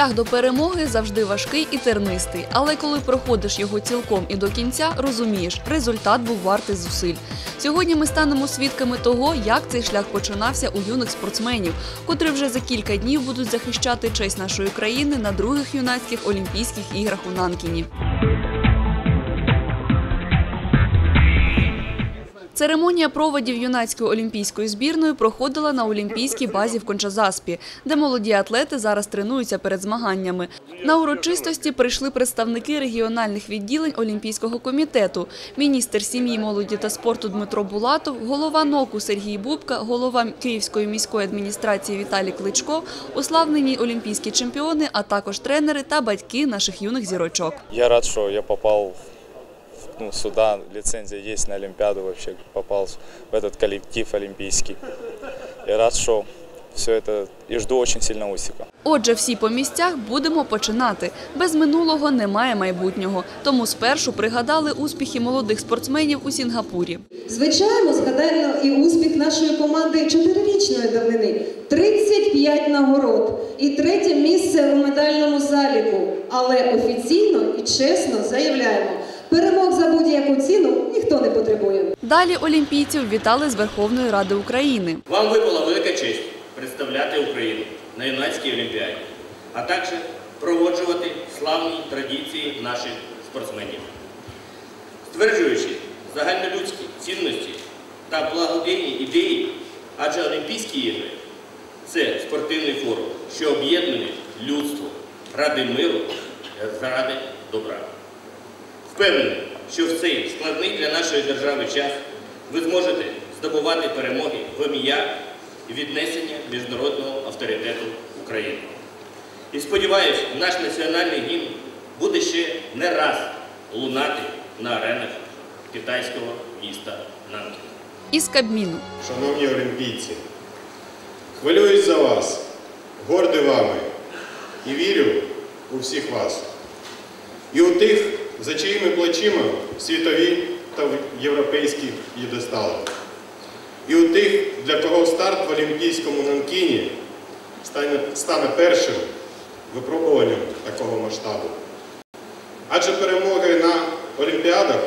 Шлях до перемоги завжди важкий і тернистий, але коли проходиш його цілком і до кінця, розумієш, результат був вартий зусиль. Сьогодні ми станемо свідками того, як цей шлях починався у юних спортсменів, котрі вже за кілька днів будуть захищати честь нашої країни на других юнацьких Олімпійських іграх у Нанкіні. Церемонія проводів юнацької олімпійської збірної проходила на олімпійській базі в Кончазаспі, де молоді атлети зараз тренуються перед змаганнями. На урочистості прийшли представники регіональних відділень Олімпійського комітету, міністр сім'ї, молоді та спорту Дмитро Булатов, голова НОКу Сергій Бубка, голова Київської міської адміністрації Віталій Кличко, уславлені олімпійські чемпіони, а також тренери та батьки наших юних зірочок. Я рад, что я попал в- ну, сюда, лицензия есть на Олимпиаду вообще, попал в этот коллектив олимпийский. И рад, что все это, и жду очень сильно усика. Отже, всі по місцях будемо починати. Без минулого немає майбутнього. Тому спершу пригадали успіхи молодих спортсменів у Сінгапурі. Звичайно, згадаємо і успіх нашої команди чотирирічної давнини. 35 нагород і третє місце у медальному заліку. Але офіційно і чесно заявляємо, перемог за будь-яку ціну ніхто не потребує. Далі олімпійців вітали з Верховної Ради України. Вам випала велика честь представляти Україну на юнацькій олімпіаді, а також проводжувати славні традиції наших спортсменів. Стверджуючи загальнолюдські цінності та благодійні ідеї, адже Олімпійські ігри це спортивний форум, що об'єднує людство ради миру заради добра. Впевнений, що в цей складний для нашої держави час ви зможете здобувати перемоги в ім'я і віднесення міжнародного авторитету України. І сподіваюся, наш національний гімн буде ще не раз лунати на аренах китайського міста Нанкін. Із Кабміну. Шановні олімпійці, хвилююсь за вас, гордий вами і вірю у всіх вас. І у тих, за чиїми плечима світові та європейські єдестали. І у тих, для кого старт в Олімпійському Нанкіні стане першим випробуванням такого масштабу. Адже перемоги на Олімпіадах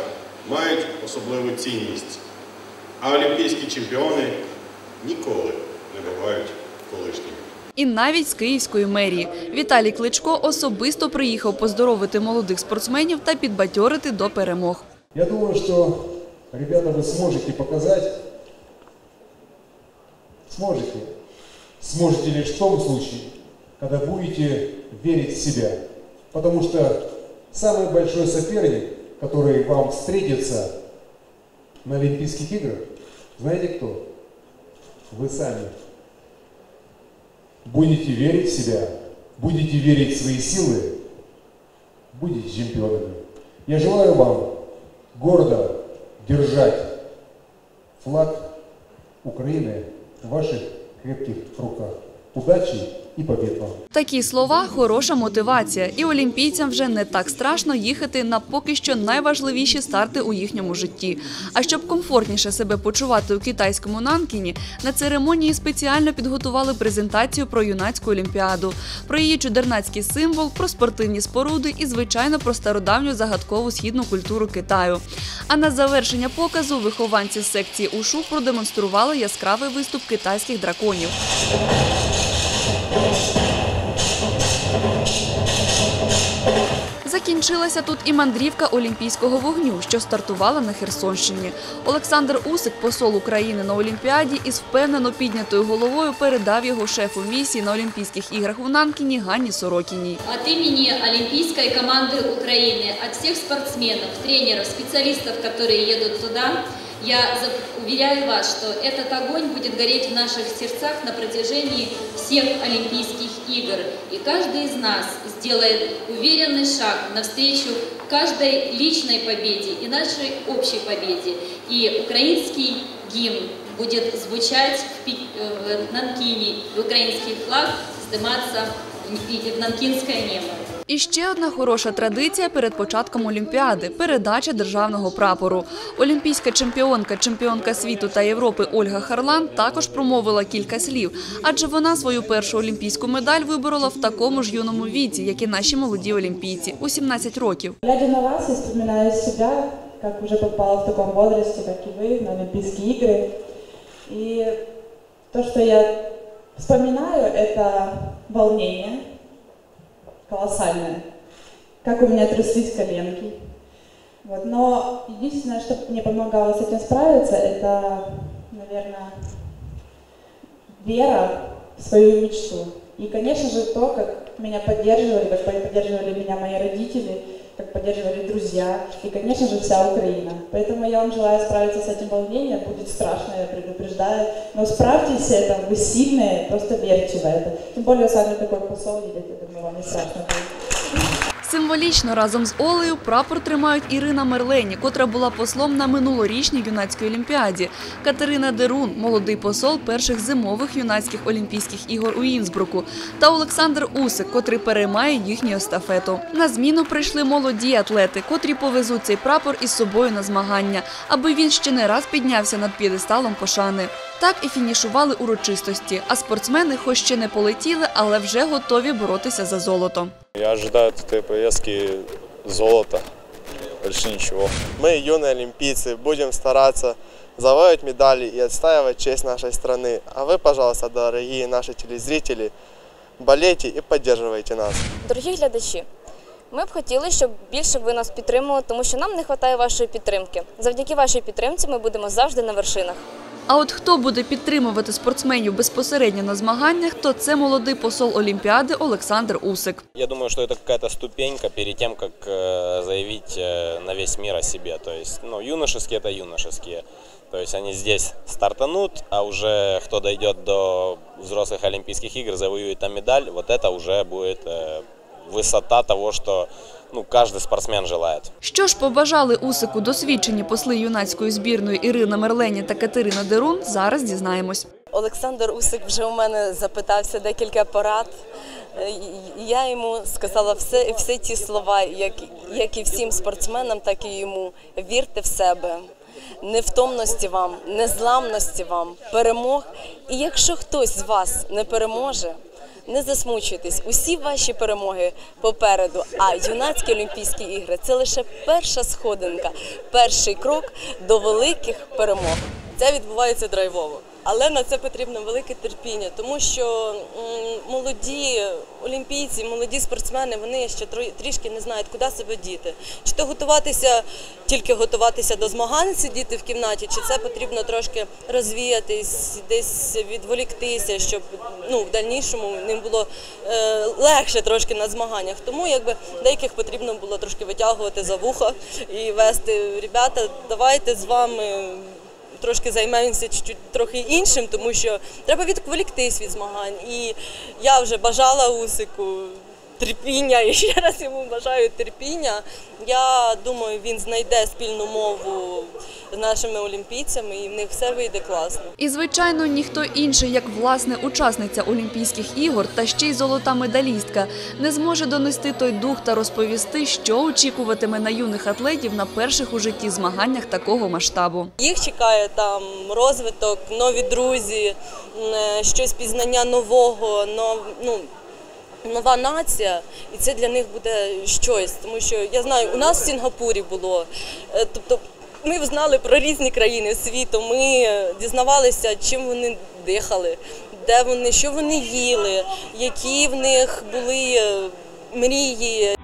мають особливу цінність. А олімпійські чемпіони ніколи не бувають колишніми І навіть з Київської мерії. Віталій Кличко особисто приїхав поздоровити молодих спортсменів та підбадьорити до перемог. Я думаю, что, ребята, вы сможете показать, сможете, сможете лишь в том случае, когда будете верить в себя. Потому что самый большой соперник, который вам встретится на Олимпийских играх, знаете кто? Вы сами. Будете верить в себя, будете верить в свои силы, будете чемпионами. Я желаю вам гордо держать флаг Украины в ваших крепких руках. Удачи и побед! Такі слова хороша мотивація, і олімпійцям вже не так страшно їхати на поки що найважливіші старти у їхньому житті. А щоб комфортніше себе почувати у китайському Нанкіні, на церемонії спеціально підготували презентацію про юнацьку олімпіаду, про її чудернацький символ, про спортивні споруди і, звичайно, про стародавню загадкову східну культуру Китаю. А на завершення показу вихованці секції УШУ продемонстрували яскравий виступ китайських драконів. Закінчилася тут і мандрівка Олімпійського вогню, що стартувала на Херсонщині. Олександр Усик, посол України на Олімпіаді, із впевнено піднятою головою передав його шефу місії на Олімпійських іграх у Нанкіні Ганні Сорокіній. От имени Олимпийской команды Украины, от всех спортсменов, тренеров, специалистов, которые едут туда, Я уверяю вас, что этот огонь будет гореть в наших сердцах на протяжении всех Олимпийских игр. И каждый из нас сделает уверенный шаг навстречу каждой личной победе и нашей общей победе. И украинский гимн будет звучать в, э, Нанкине, и украинский флаг вздыматься в Нанкинское небо. І ще одна хороша традиція перед початком Олімпіади передача державного прапору. Олімпійська чемпіонка, чемпіонка світу та Європи Ольга Харлан також промовила кілька слів, адже вона свою першу олімпійську медаль виборола в такому ж юному віці, як і наші молоді олімпійці у 17 років. Глядя на вас, я вспоминаю себя, как уже попала в таком возрасте, как и вы, на Олимпийские игры. И то, что я вспоминаю, это волнение Колоссальное, как у меня тряслись коленки. Вот. Но единственное, что мне помогало с этим справиться, это, наверное, вера в свою мечту. И, конечно же, то, как меня поддерживали, как поддерживали меня мои родители, как поддерживали друзья и, конечно же, вся Украина. Поэтому я вам желаю справиться с этим волнением. Будет страшно, я предупреждаю. Но справьтесь с этим, вы сильные, просто верьте в это. Тем более, сами такой посол едете, думаю, вам не страшно будет. Символічно разом з Олею прапор тримають Ірина Мерлені, котра була послом на минулорічній юнацькій олімпіаді. Катерина Дерун, молодий посол перших зимових юнацьких олімпійських ігор у Інсбруку, та Олександр Усик, котрий переймає їхню естафету. На зміну прийшли молоді атлети, котрі повезуть цей прапор із собою на змагання, аби він ще не раз піднявся над п'єдесталом пошани. Так і фінішували урочистості. А спортсмени, хоч ще не полетіли, але вже готові боротися за золото. Я ожидаю от этой поездки золота, больше ничего. Мы, юные олимпийцы, будем стараться завоевать медали и отстаивать честь нашей страны. А вы, пожалуйста, дорогие наши телезрители, болейте и поддерживайте нас. Дорогі глядачі, ми б хотіли, щоб більше ви нас підтримували, тому що нам не вистачає вашої підтримки. Завдяки вашій підтримці ми будемо завжди на вершинах. А от хто буде підтримувати спортсменів безпосередньо на змаганнях, то це молодий посол Олімпіади Олександр Усик. Я думаю, что это какая-то ступенька перед тем, как э, заявить э, на весь мир о себе. То есть, ну, юношеские это юношеские. То есть они здесь стартанут, а уже кто дойдет до взрослых Олимпийских игр, завоюет там медаль, вот это уже будет э, высота того, что ну, каждый спортсмен желает. Що ж побажали Усику досвідчені посли юнацької збірної Ірина Мерлені та Катерина Дерун, зараз дізнаємось. Олександр Усик вже у мене запитався декілька порад. Е, Я йому сказала все, всі ті слова, як, як і всім спортсменам, так і йому. Вірте в себе, невтомності вам, незламності вам, перемог. І якщо хтось з вас не переможе, не засмучуйтесь, усі ваші перемоги попереду. А юнацькі Олімпійські ігри це лише перша сходинка, перший крок до великих перемог. Це відбувається драйвово. Але на це потрібно велике терпіння, тому що молоді олімпійці, молоді спортсмени, вони ще трішки не знають, куди себе діти. Чи то готуватися, тільки готуватися до змагань, сидіти в кімнаті, чи це потрібно трошки розвіятись, десь відволіктися, щоб ну, в дальнішому ним було е, легше трошки на змаганнях. Тому якби деяких потрібно було трошки витягувати за вуха і вести. Ребята, давайте з вами трошки займаємося трохи іншим, тому що треба відволіктись від змагань. І я вже бажала Усику терпіння і ще раз йому бажаю терпіння. Я думаю, він знайде спільну мову з нашими олімпійцями і в них все вийде класно. І, звичайно, ніхто інший, як власне учасниця Олімпійських ігор та ще й золота медалістка, не зможе донести той дух та розповісти, що очікуватиме на юних атлетів на перших у житті змаганнях такого масштабу. Їх чекає там розвиток, нові друзі, е, щось пізнання нового, нов, ну, нова нація, і це для них буде щось. Тому що я знаю, у нас в Сінгапурі було. е, Тобто ми знали про різні країни світу, ми е, дізнавалися, чим вони дихали, де вони, що вони їли, які в них були е, мрії.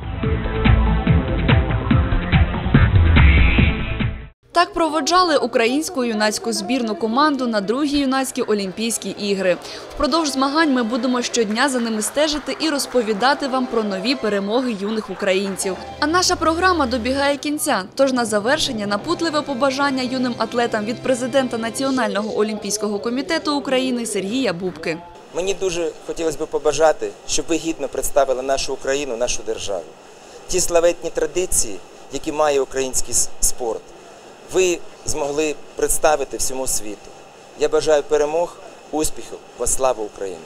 Так проводжали українську юнацьку збірну команду на другі юнацькі Олімпійські ігри. Впродовж змагань ми будемо щодня за ними стежити і розповідати вам про нові перемоги юних українців. А наша програма добігає кінця. Тож на завершення напутливе побажання юним атлетам від президента Національного олімпійського комітету України Сергія Бубки. Мені дуже хотілося б побажати, щоб ви гідно представили нашу Україну, нашу державу. Ті славетні традиції, які має український спорт, ви змогли представити всьому світу. Я бажаю перемог, успіхів, во славу України!